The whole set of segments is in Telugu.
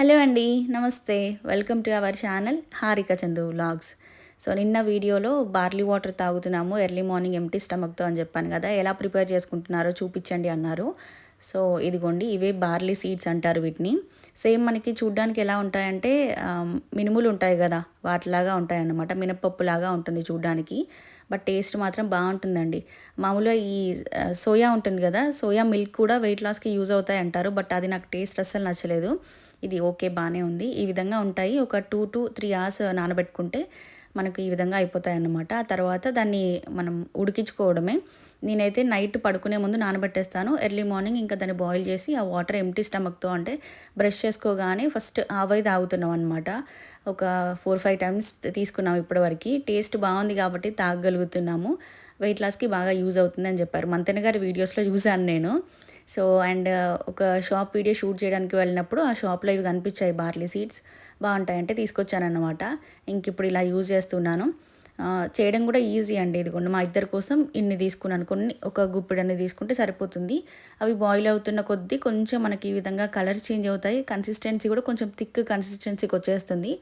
హలో అండి నమస్తే. Welcome to our channel Harika Chandu vlogs. So నిన్న వీడియోలో బార్లీ వాటర్ తాగుతున్నాము ఎర్లీ మార్నింగ్ ఎంటీ స్టమక్తో అని చెప్పాను కదా ఎలా ప్రిపేర్ చేసుకుంటున్నారో చూపించండి అన్నారు. సో ఇదిగోండి ఇవే బార్లీ సీడ్స్ అంటారు వీటిని. సేమ్ మనకి చూడ్డానికి ఎలా ఉంటాయంటే మినుములు ఉంటాయి కదా వాటిలాగా ఉంటాయి అన్నమాట మినపప్పు లాగా ఉంటుంది చూడ్డానికి బట్ టేస్ట్ మాత్రం బాగుంటుందండి. మామూలుగా ఈ సోయా ఉంటుంది కదా సోయా మిల్క్ కూడా వెయిట్ లాస్కి యూజ్ అవుతాయి అంటారు బట్ అది నాకు టేస్ట్ అస్సలు నచ్చలేదు. ఇది ఓకే బాగానే ఉంది. ఈ విధంగా ఉంటాయి. ఒక టూ టు త్రీ అవర్స్ నానబెట్టుకుంటే మనకు ఈ విధంగా అయిపోతాయి అన్నమాట ఆ తర్వాత దాన్ని మనం ఉడికించుకోవడమే. నేనైతే నైట్ పడుకునే ముందు నానబెట్టేస్తాను. ఎర్లీ మార్నింగ్ ఇంకా దాన్ని బాయిల్ చేసి ఆ వాటర్ ఎంటీ స్టమక్తో అంటే బ్రష్ చేసుకోగానే ఫస్ట్ ఆవై తాగుతున్నాం అనమాట ఒక ఫోర్ ఫైవ్ టైమ్స్ తీసుకున్నాం ఇప్పటివరకు. టేస్ట్ బాగుంది కాబట్టి తాగగలుగుతున్నాము. వెయిట్ లాస్కి బాగా యూజ్ అవుతుందని చెప్పారు. మంతెన గారి వీడియోస్లో చూశాను నేను. సో అండ్ uh, ఒక షాప్ వీడియో షూట్ చేయడానికి వెళ్ళినప్పుడు ఆ షాప్లో ఇవి కనిపించాయి బార్లీ సీడ్స్ బాగుంటాయంటే తీసుకొచ్చానమాట ఇంక ఇప్పుడు ఇలా యూజ్ చేస్తున్నాను. చేయడం కూడా ఈజీ అండి. ఇదిగోండి మా ఇద్దరి కోసం ఇన్ని తీసుకున్నాను. కొన్ని ఒక గుప్పిడన్ని తీసుకుంటే సరిపోతుంది. అవి బాయిల్ అవుతున్న కొద్దీ కొంచెం మనకి ఈ విధంగా కలర్ చేంజ్ అవుతాయి. కన్సిస్టెన్సీ కూడా కొంచెం థిక్ కన్సిస్టెన్సీకి వచ్చేస్తుంది.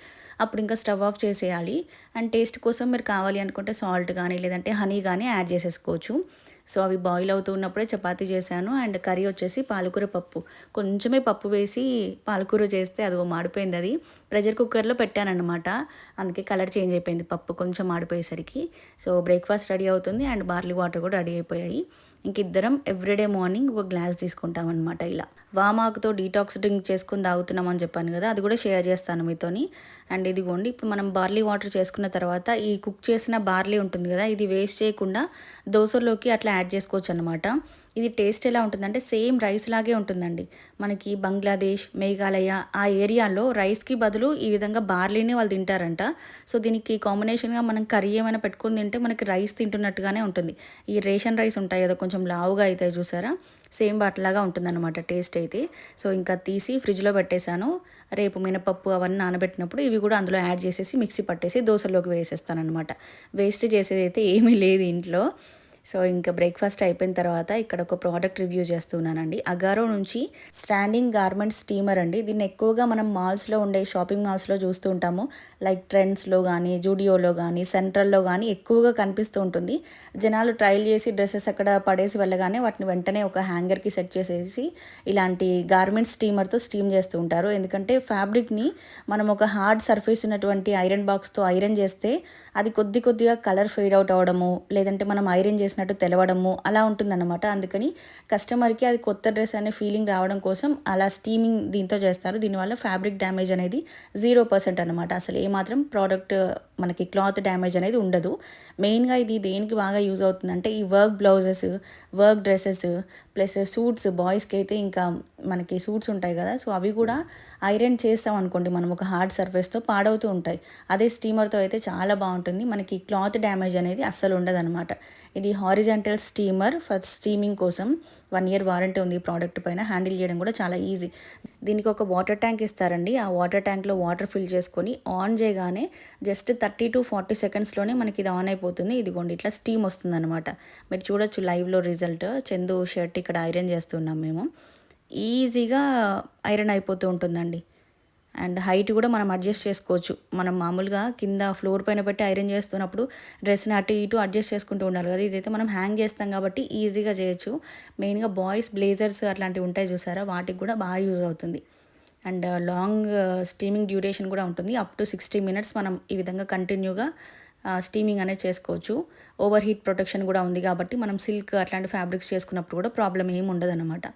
అప్పుడు ఇంకా స్టవ్ ఆఫ్ చేసేయాలి. అండ్ టేస్ట్ కోసం మీరు కావాలి అనుకుంటే సాల్ట్ కానీ లేదంటే హనీ కానీ యాడ్ చేసేసుకోవచ్చు. సో అవి బాయిల్ అవుతూ ఉన్నప్పుడే చపాతీ చేశాను. అండ్ కర్రీ వచ్చేసి పాలకూర పప్పు. కొంచెమే పప్పు వేసి పాలకూర చేస్తే అది మాడిపోయింది అది. ప్రెషర్ కుక్కర్లో పెట్టానన్నమాట. అందుకే కలర్ చేంజ్ అయిపోయింది. పప్పు కొంచెం మాడిపోయేసరికి. సో బ్రేక్ఫాస్ట్ రెడీ అవుతుంది. అండ్ బార్లీ వాటర్ కూడా రెడీ అయిపోయాయి. ఇంక ఇద్దరం ఎవ్రీడే మార్నింగ్ ఒక గ్లాస్ తీసుకుంటాం అనమాట ఇలా. వామాకుతో డీటాక్స్ డ్రింక్ చేసుకుని తాగుతున్నాం అని చెప్పాను కదా అది కూడా షేర్ చేస్తాను మీతోని. అండ్ ఇదిగోండి ఇప్పుడు మనం బార్లీ వాటర్ చేసుకున్న తర్వాత ఈ కుక్ చేసిన బార్లీ ఉంటుంది కదా ఇది వేస్ట్ చేయకుండా దోశలోకి అట్లా యాడ్ చేసుకోవచ్చు అనమాట ఇది టేస్ట్ ఎలా ఉంటుందంటే సేమ్ రైస్ లాగే ఉంటుందండి. మనకి బంగ్లాదేశ్ మేఘాలయ ఆ ఏరియాలో రైస్కి బదులు ఈ విధంగా బార్లీని వాళ్ళు తింటారంట. సో దీనికి కాంబినేషన్గా మనం కర్రీ ఏమైనా పెట్టుకొని తింటే మనకి రైస్ తింటున్నట్టుగానే ఉంటుంది. ఈ రేషన్ రైస్ ఉంటాయి కదా కొంచెం లావుగా అవుతాయి చూసారా? సేమ్ వాటిలాగా ఉంటుందన్నమాట టేస్ట్ అయితే. సో ఇంకా తీసి ఫ్రిడ్జ్లో పెట్టేశాను. రేపు మినపప్పు అవన్నీ నానబెట్టినప్పుడు ఇవి కూడా అందులో యాడ్ చేసేసి మిక్సీ పట్టేసి దోశలోకి వేసేస్తాను అనమాట వేస్ట్ చేసేది అయితే ఏమీ లేదు ఇంట్లో. సో ఇంకా బ్రేక్ఫాస్ట్ అయిపోయిన తర్వాత ఇక్కడ ఒక ప్రోడక్ట్ రివ్యూ చేస్తున్నానండి. అగారో నుంచి స్టాండింగ్ గార్మెంట్ స్టీమర్ అండి. దీన్ని ఎక్కువగా మనం మాల్స్లో ఉండే షాపింగ్ మాల్స్లో చూస్తూ ఉంటాము. లైక్ ట్రెండ్స్లో కానీ జూడియోలో కానీ సెంట్రల్లో కానీ ఎక్కువగా కనిపిస్తూ ఉంటుంది. జనాలు ట్రయల్ చేసి డ్రెస్సెస్ అక్కడ పడేసి వెళ్ళగానే వాటిని వెంటనే ఒక హ్యాంగర్కి సెట్ చేసేసి ఇలాంటి గార్మెంట్స్ స్టీమర్తో స్టీమ్ చేస్తూ ఉంటారు. ఎందుకంటే ఫ్యాబ్రిక్ని మనం ఒక హార్డ్ సర్ఫేస్ ఉన్నటువంటి ఐరన్ బాక్స్తో ఐరన్ చేస్తే అది కొద్ది కొద్దిగా కలర్ ఫేడ్ అవుట్ అవ్వడము లేదంటే మనం ఐరన్ చేసినట్టు తెలవడము అలా ఉంటుందన్నమాట. అందుకని కస్టమర్కి అది కొత్త డ్రెస్ అనే ఫీలింగ్ రావడం కోసం అలా స్టీమింగ్ దీంతో చేస్తారు. దీనివల్ల ఫ్యాబ్రిక్ డ్యామేజ్ అనేది జీరో పర్సెంట్ అనమాట అసలు ఏమాత్రం ప్రోడక్ట్ మనకి క్లాత్ డ్యామేజ్ అనేది ఉండదు. మెయిన్గా ఇది దేనికి బాగా యూజ్ అవుతుందంటే ఈ work blouses work dresses plus suits బాయ్స్కి అయితే ఇంకా మనకి సూట్స్ ఉంటాయి కదా సో అవి కూడా ఐరన్ చేస్తాం అనుకోండి మనం ఒక హార్డ్ సర్ఫేస్తో పాడవుతూ ఉంటాయి. అదే స్టీమర్తో అయితే చాలా బాగుంటుంది. మనకి క్లాత్ డ్యామేజ్ అనేది అస్సలు ఉండదన్నమాట. ఇది హారిజెంటల్ స్టీమర్ ఫర్ స్టీమింగ్ కోసం వన్ ఇయర్ వారంటీ ఉంది ఈ ప్రోడక్ట్ పైన. హ్యాండిల్ చేయడం కూడా చాలా ఈజీ. దీనికి ఒక వాటర్ ట్యాంక్ ఇస్తారండి. ఆ వాటర్ ట్యాంక్లో వాటర్ ఫిల్ చేసుకొని ఆన్ చేయగానే జస్ట్ థర్టీ టు ఫార్టీ సెకండ్స్లోనే మనకి ఇది ఆన్ అయిపోతుంది. ఇదిగోండి ఇట్లా స్టీమ్ వస్తుందన్నమాట. మీరు చూడొచ్చు లైవ్లో రిజల్ట్. చందు షర్ట్ ఇక్కడ ఐరన్ చేస్తున్నాం మేము. ఈజీగా ఐరన్ అయిపోతూ ఉంటుందండి. అండ్ హైట్ కూడా మనం అడ్జస్ట్ చేసుకోవచ్చు. మనం మామూలుగా కింద ఫ్లోర్ పైన పెట్టి ఐరన్ చేస్తున్నప్పుడు డ్రెస్ని అటు ఇటు అడ్జస్ట్ చేసుకుంటూ ఉండాలి కదా. ఇదైతే మనం హ్యాంగ్ చేస్తాం కాబట్టి ఈజీగా చేయొచ్చు. మెయిన్గా బాయ్స్ బ్లేజర్స్ అట్లాంటివి ఉంటాయి చూసారా? వాటికి కూడా బాగా యూజ్ అవుతుంది. అండ్ లాంగ్ స్టీమింగ్ డ్యూరేషన్ కూడా ఉంటుంది. అప్ టు సిక్స్టీ మినిట్స్ మనం ఈ విధంగా కంటిన్యూగా స్టీమింగ్ అనేది చేసుకోవచ్చు. ఓవర్ హీట్ ప్రొటెక్షన్ కూడా ఉంది కాబట్టి మనం సిల్క్ అట్లాంటి ఫ్యాబ్రిక్స్ చేసుకున్నప్పుడు కూడా ప్రాబ్లం ఏమి ఉండదన్నమాట.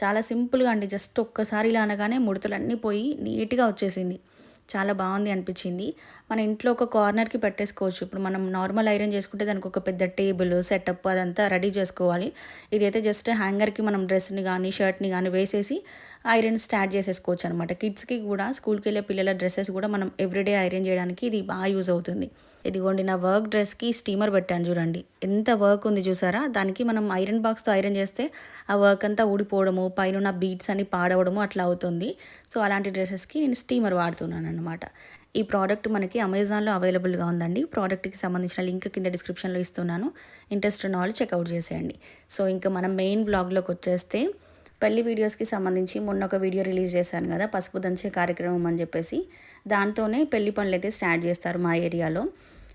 చాలా సింపుల్గా అండి. జస్ట్ ఒక్కసారి ఇలా అనగానే ముడతలన్నీ పోయి నీట్గా వచ్చేసింది. చాలా బాగుంది అనిపించింది. మన ఇంట్లో ఒక కార్నర్కి పెట్టేసుకోవచ్చు. ఇప్పుడు మనం నార్మల్ ఐరన్ చేసుకుంటే దానికి ఒక పెద్ద టేబుల్ సెటప్ అదంతా రెడీ చేసుకోవాలి. ఇదైతే జస్ట్ హ్యాంగర్కి మనం డ్రెస్ని కానీ షర్ట్ని కానీ వేసేసి ఐరన్ స్టార్ట్ చేసేసుకోవచ్చు అనమాట కిడ్స్కి కూడా స్కూల్కి వెళ్ళే పిల్లల డ్రెస్సెస్ కూడా మనం ఎవ్రీడే ఐరన్ చేయడానికి ఇది బాగా యూజ్ అవుతుంది. ఇదిగోండి నా వర్క్ డ్రెస్కి స్టీమర్ పెట్టాను చూడండి. ఎంత వర్క్ ఉంది చూసారా? దానికి మనం ఐరన్ బాక్స్తో ఐరన్ చేస్తే ఆ వర్క్ అంతా ఊడిపోవడము పైన ఉన్న బీట్స్ అని పాడవడము అట్లా అవుతుంది. సో అలాంటి డ్రెస్సెస్కి నేను స్టీమర్ వాడుతున్నాను అనమాట ఈ ప్రోడక్ట్ మనకి అమెజాన్లో అవైలబుల్గా ఉందండి. ప్రోడక్ట్కి సంబంధించిన లింక్ కింద డిస్క్రిప్షన్లో ఇస్తున్నాను. ఇంట్రెస్ట్ ఉన్న వాళ్ళు చెక్అవుట్ చేసేయండి. సో ఇంకా మనం మెయిన్ బ్లాగ్లోకి వచ్చేస్తే పెళ్ళి వీడియోస్కి సంబంధించి మొన్న ఒక వీడియో రిలీజ్ చేశాను కదా పసుపు దంచే కార్యక్రమం అని చెప్పేసి. దాంతోనే పెళ్ళి పనులు అయితే స్టార్ట్ చేస్తారు మా ఏరియాలో.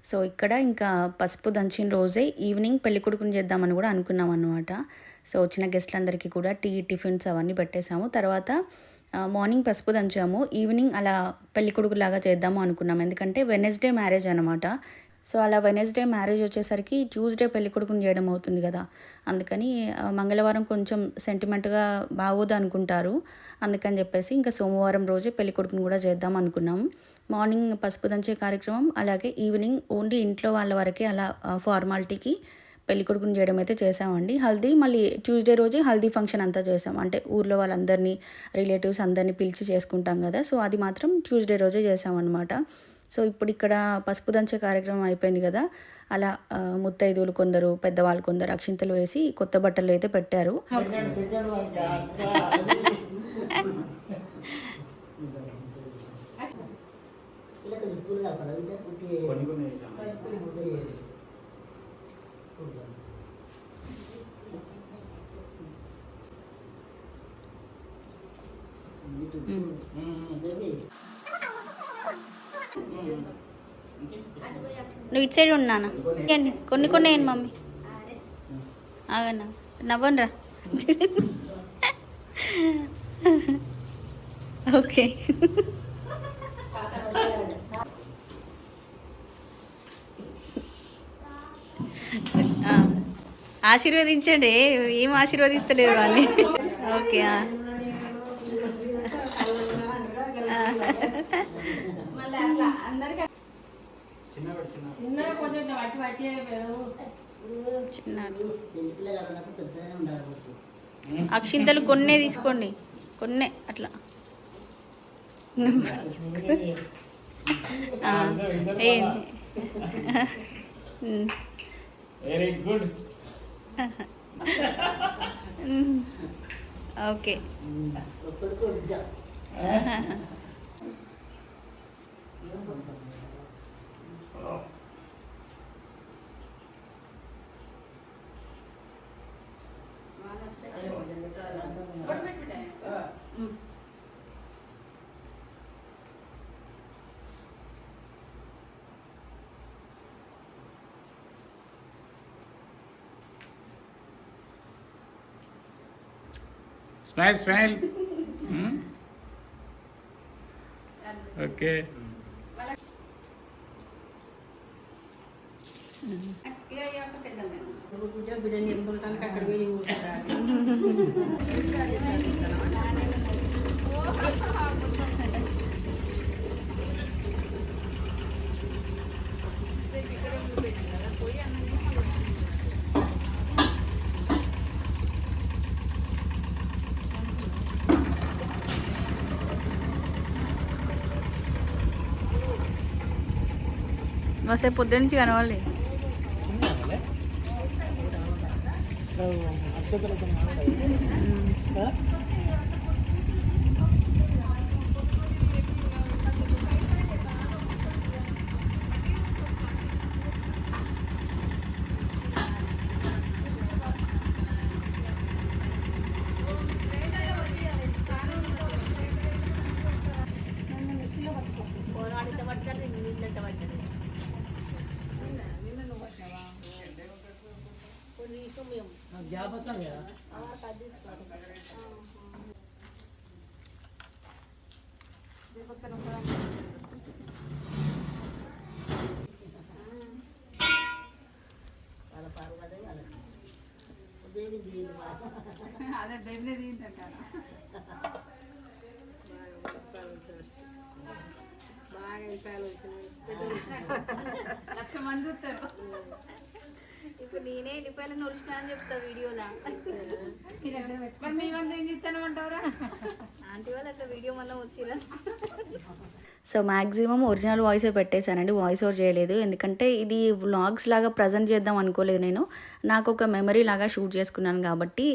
సో ఇక్కడ ఇంకా పసుపు దంచిన రోజే ఈవినింగ్ పెళ్ళి కొడుకుని చేద్దామని కూడా అనుకున్నాం అనమాట సో వచ్చిన గెస్ట్లందరికీ కూడా టీ టిఫిన్స్ అవన్నీ పెట్టేశాము. తర్వాత మార్నింగ్ పసుపు దంచాము. ఈవినింగ్ అలా పెళ్ళి కొడుకులాగా చేద్దాము అనుకున్నాం. ఎందుకంటే వెనస్డే మ్యారేజ్ అనమాట సో అలా వెనస్డే మ్యారేజ్ వచ్చేసరికి ట్యూస్డే పెళ్ళి కొడుకుని చేయడం అవుతుంది కదా. అందుకని మంగళవారం కొంచెం సెంటిమెంట్గా బాగోదు అనుకుంటారు. అందుకని చెప్పేసి ఇంకా సోమవారం రోజే పెళ్ళి కొడుకుని కూడా చేద్దాం అనుకున్నాము మార్నింగ్ పసుపు దంచే కార్యక్రమం అలాగే ఈవినింగ్ ఓన్లీ ఇంట్లో వాళ్ళ వరకే అలా ఫార్మాలిటీకి పెళ్ళి కొడుకుని చేయడం అయితే చేసామండి హల్దీ మళ్ళీ ట్యూస్డే రోజే హల్దీ ఫంక్షన్ అంతా చేసాం అంటే ఊర్లో వాళ్ళందరినీ రిలేటివ్స్ అందరినీ పిలిచి చేసుకుంటాం కదా. సో అది మాత్రం ట్యూస్డే రోజే చేసామన్నమాట సో ఇప్పుడు ఇక్కడ పసుపు దంచే కార్యక్రమం అయిపోయింది కదా. అలా ముత్తైదువులు కొందరు పెద్దవాళ్ళు కొందరు అక్షింతలు వేసి కొత్త బట్టలు అయితే పెట్టారు. కొంచెం స్కూల్ కలపరా అంటే కుట్టి కొన్ని కొన్ని వేసాం. కొన్ని ముద్ద చేయాలి బేబీ నువ్వు ఇటు సైడ్ ఉన్నానా ఇవ్వండి కొన్ని కొన్ని వేయండి మమ్మీ? ఆగన్నా నవ్వండి రా ఓకే ఆశీర్వదించండి. ఏం ఆశీర్వదిస్తలేరు వాళ్ళని. ఓకే ఆ. చిన్న అక్షింతలు కొన్నే తీసుకోండి. కొన్నే అట్లా. Very good. Um. Oh. Smile, smile. hmm? Okay. Okay బిడ్డని ఎంపులటానికి అక్కడ పోయి కూర్చుంటారు వస్తే పొద్దు నుంచి కనవాలి గ్యాప్ వస్తాను కదా వాళ్ళ పాలు పడ్డది వాళ్ళ బేబీ తీయదు అదే బెబ్బే తింటారు బాగా రూపాయలు లక్ష మంది వస్తారు ఇప్పుడు నేనే వెళ్ళిపోయిన అని చెప్తా వీడియోలో. మరి మీ వంద ఏం చెప్తాను అంటారా ఆంటీ వాళ్ళు అట్లా వీడియో మొత్తం వచ్చిరా సో మ్యాక్సిమం ఒరిజినల్ వాయిసే పెట్టేశానండి వాయిస్ ఓవర్ చేయలేదు. ఎందుకంటే ఇది వ్లాగ్స్ లాగా ప్రజెంట్ చేద్దాం అనుకోలేదు నేను. నాకు ఒక మెమరీ లాగా షూట్ చేసుకున్నాను కాబట్టి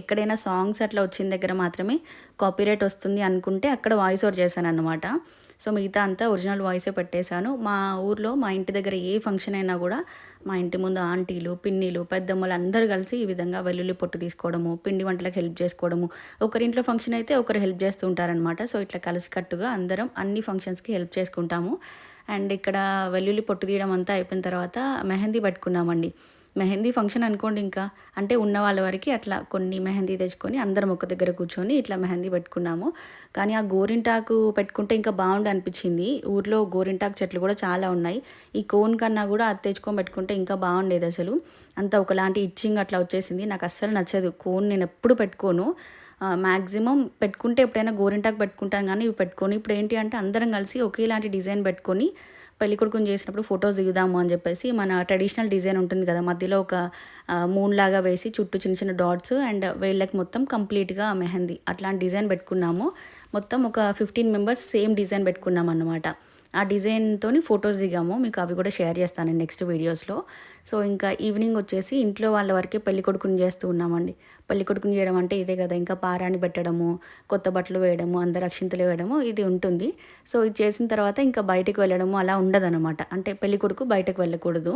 ఎక్కడైనా సాంగ్స్ అట్లా వచ్చిన దగ్గర మాత్రమే కాపీరైట్ వస్తుంది అనుకుంటే అక్కడ వాయిస్ ఓవర్ చేశాను అనమాట సో మిగతా అంతా ఒరిజినల్ వాయిసే పెట్టేశాను. మా ఊర్లో మా ఇంటి దగ్గర ఏ ఫంక్షన్ అయినా కూడా మా ఇంటి ముందు ఆంటీలు పిన్నిలు పెద్దమ్మలు అందరూ కలిసి ఈ విధంగా వెల్లుల్లి పొట్టు తీసుకోవడము పిండి వంటలకు హెల్ప్ చేసుకోవడము ఒకరింట్లో ఫంక్షన్ అయితే ఒకరు హెల్ప్ చేస్తూ ఉంటారనమాట సో ఇట్లా కలిసికట్టుగా అందరం అన్ని ఫంక్షన్స్కి హెల్ప్ చేసుకుంటాము. అండ్ ఇక్కడ వెల్లుల్లి పొట్టు తీయడం అంతా అయిపోయిన తర్వాత మెహందీ పట్టుకున్నామండి. మెహందీ ఫంక్షన్ అనుకోండి ఇంకా. అంటే ఉన్న వాళ్ళ వరకు అట్లా కొన్ని మెహందీ తెచ్చుకొని అందరం ఒక దగ్గర కూర్చొని ఇట్లా మెహందీ పెట్టుకున్నాము. కానీ ఆ గోరింటాకు పెట్టుకుంటే ఇంకా బాగుండు అనిపించింది. ఊర్లో గోరింటాకు చెట్లు కూడా చాలా ఉన్నాయి. ఈ కోన్ కన్నా కూడా అది తెచ్చుకొని పెట్టుకుంటే ఇంకా బాగుండేది అసలు. అంత ఒకలాంటి ఇచ్చింగ్ అట్లా వచ్చేసింది. నాకు అస్సలు నచ్చదు. కోన్ నేను ఎప్పుడు పెట్టుకోను. మ్యాక్సిమం పెట్టుకుంటే ఎప్పుడైనా గోరింటాకు పెట్టుకుంటాను కానీ ఇవి పెట్టుకొని ఇప్పుడు ఏంటి అంటే అందరం కలిసి ఒకేలాంటి డిజైన్ పెట్టుకొని పెళ్ళి కొడుకుని చేసినప్పుడు ఫొటోస్ దిగుదాము అని చెప్పేసి మన ట్రెడిషనల్ డిజైన్ ఉంటుంది కదా మధ్యలో ఒక మూన్ లాగా వేసి చుట్టూ చిన్న చిన్న డాట్స్ అండ్ వేళ్ళకి మొత్తం కంప్లీట్గా మెహందీ అట్లాంటి డిజైన్ పెట్టుకున్నాము. మొత్తం ఒక ఫిఫ్టీన్ మెంబర్స్ సేమ్ డిజైన్ పెట్టుకున్నాం అన్నమాట ఆ డిజైన్తో ఫొటోస్ దిగాము. మీకు అవి కూడా షేర్ చేస్తాను నెక్స్ట్ వీడియోస్లో. సో ఇంకా ఈవినింగ్ వచ్చేసి ఇంట్లో వాళ్ళ వరకే పెళ్ళి కొడుకుని చేస్తూ ఉన్నామండి. పెళ్ళి కొడుకుని చేయడం అంటే ఇదే కదా ఇంకా పారాని పెట్టడము కొత్త బట్టలు వేయడము అందరు అక్షింతలు వేయడము ఇది ఉంటుంది. సో ఇది చేసిన తర్వాత ఇంకా బయటకు వెళ్ళడము అలా ఉండదన్నమాట. అంటే పెళ్ళి కొడుకు బయటకు వెళ్ళకూడదు.